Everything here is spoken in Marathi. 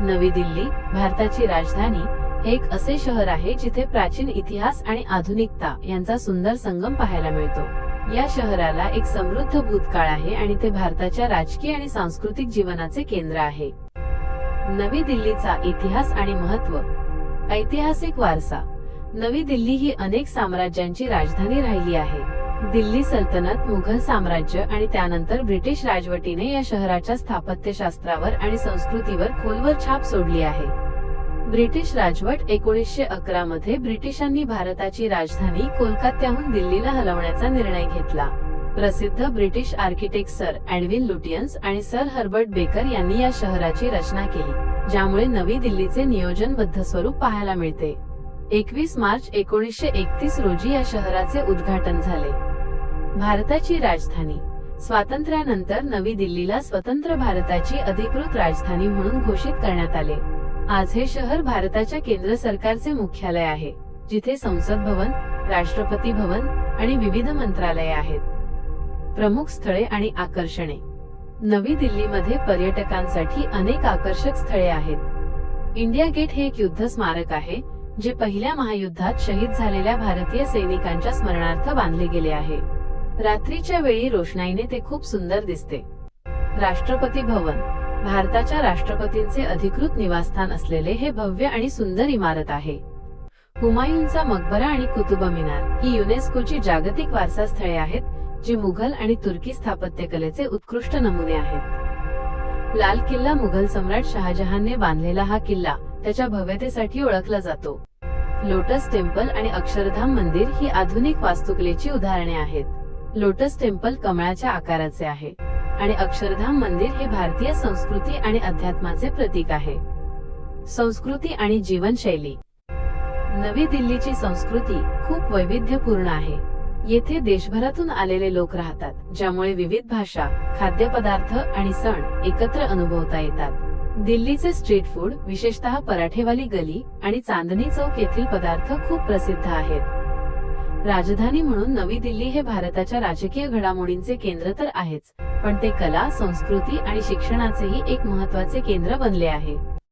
नवी दिल्ली भारताची राजधानी हे एक असे शहर आहे जिथे प्राचीन इतिहास आणि आधुनिकता यांचा सुंदर संगम पाहायला मिळतो. या शहराला एक समृद्ध भूतकाळ आहे आणि ते भारताच्या राजकीय आणि सांस्कृतिक जीवनाचे केंद्र आहे. नवी दिल्लीचा इतिहास आणि महत्त्व ऐतिहासिक वारसा. नवी दिल्ली ही अनेक साम्राज्यांची राजधानी राहिली आहे. दिल्ली सल्तनत मुघल साम्राज्य आणि त्यानंतर ब्रिटिश राजवटीने या शहराच्या स्थापत्यशास्त्रावर आणि संस्कृतीवर खोलवर छाप सोडली आहे. ब्रिटिश राजवट एकोणीसशे अकरा मध्ये ब्रिटिशांनी भारताची राजधानी कोलकात्याहून दिल्लीला हलवण्याचा निर्णय घेतला. प्रसिद्ध British architect sir Edwin Lutyens आणि सर हर्बर्ट बेकर यांनी या शहराची रचना केली ज्यामुळे नवी दिल्लीचे नियोजनबद्ध स्वरूप पाहायला मिळते. एकवीस मार्च एकोणीसशे एकतीस रोजी या शहराचे उद्घाटन झाले. भारताची राजधानी. स्वातंत्र्यानंतर नवी दिल्लीला स्वतंत्र भारताची अधिकृत राजधानी म्हणून घोषित करण्यात आले. आज हे शहर भारताच्या केंद्र सरकारचे मुख्यालय आहे जिथे संसद भवन राष्ट्रपती भवन आणि विविध मंत्रालये आहेत. प्रमुख स्थळे आणि आकर्षणे. नवी दिल्लीमध्ये पर्यटकांसाठी अनेक आकर्षक स्थळे आहेत. इंडिया गेट हे एक युद्ध स्मारक आहे जे पहिल्या महायुद्धात शहीद झालेल्या भारतीय सैनिकांच्या स्मरणार्थ बांधले गेले आहे. रात्रीच्या वेळी रोषणाईने ते खूप सुंदर दिसते. राष्ट्रपती भवन. भारताच्या राष्ट्रपतींचे अधिकृत निवासस्थान असलेले हे भव्य आणि सुंदर इमारत आहे. हुमायूनचा मकबरा आणि कुतुब मिनार ही युनेस्कोची जागतिक वारसा स्थळे आहेत जी मुघल आणि तुर्की स्थापत्यकलेचे उत्कृष्ट नमुने आहेत. लाल किल्ला मुघल सम्राट शहाजहानने बांधलेला हा किल्ला त्याच्या भव्यतेसाठी ओळखला जातो. लोटस टेम्पल आणि अक्षरधाम मंदिर ही आधुनिक वास्तुकलेची उदाहरणे आहेत. लोटस टेम्पल कमळाच्या आकाराचे आहे आणि अक्षरधाम मंदिर हे भारतीय संस्कृती आणि अध्यात्माचे प्रतीक आहे. संस्कृती आणि जीवनशैली. नवी दिल्लीची संस्कृती खूप वैविध्यपूर्ण आहे. येथे देशभरातून आलेले लोक राहतात ज्यामुळे विविध भाषा खाद्यपदार्थ आणि सण एकत्र अनुभवता येतात. दिल्लीचे स्ट्रीट फूड विशेषतः पराठेवाली गली आणि चांदणी चौक येथील पदार्थ खूप प्रसिद्ध आहेत. राजधानी म्हणून नवी दिल्ली हे भारताच्या राजकीय घडामोडींचे केंद्र तर आहेच पण ते कला संस्कृती आणि शिक्षणाचेही एक महत्त्वाचे केंद्र बनले आहे.